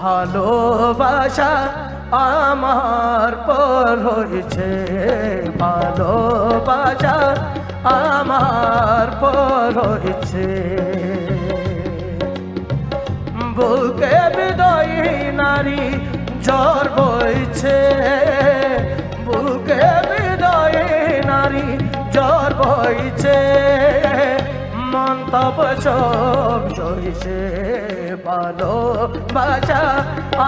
ভালোবাসা আমার পর হয়েছে। ভালোবাসা আমার পর হয়েছে। বুকে বিদয়ী নারী জ্বর বইছে। বুকে বিদয়ী নারী জ্বর বইছে। মন্তব্য সব সইছে ভালো বাজা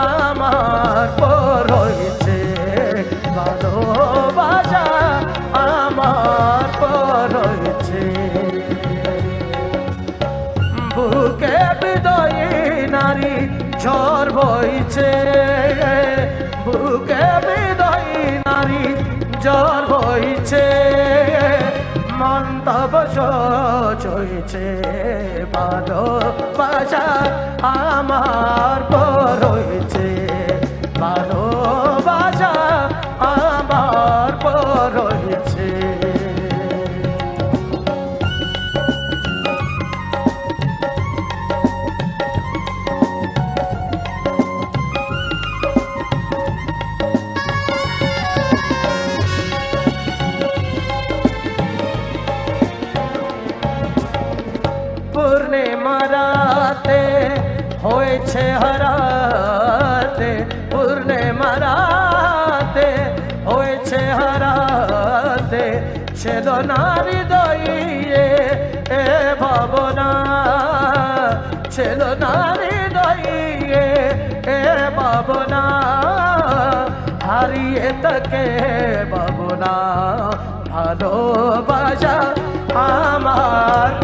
আমার পর হয়েছে ভালো বাজা আমার পর হয়েছে বুকে বিদয়ী নারী ঝড় বইছে। বুকে বিদয়ী মন্তব চইছে ভালো বাসা আমার পর পূর্ণিমা রাতে হয়েছে হারাতে। পূর্ণিমা রাতে হয়েছে হারাতে। ছিল নারী দইয়ে এ ভাবনা। ছিল নারী দইয়ে এ ভাবনা। হারিয়ে তাকে ভাবনা। ভালোবাসা আমার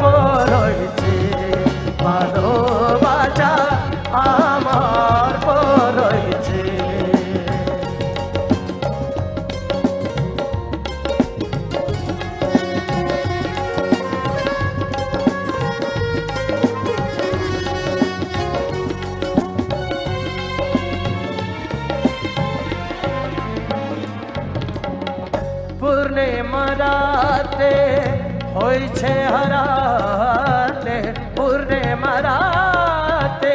পূর্ণিমা রাতে হয়েছে হারাতে পূর্ণিমা রাতে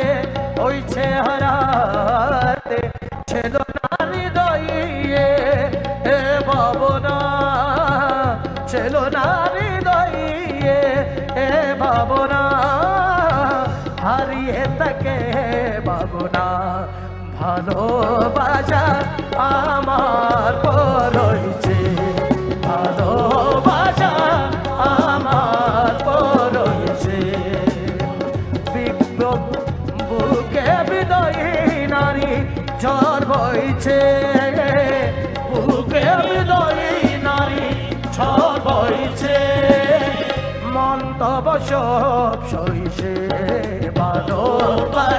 হয়েছে হারাতে, ছিল নারী দইয়ে, এ ভাবনা, ছিল নারী দইয়ে, এ ভাবনা, হারিয়ে তাকে ভাবনা, ভালোবাসা আমার পরইছে ঝড় বুকে হৃদয়ী নারী ঝড় বইছে মন্তব সব সইছে। ভালোবাসা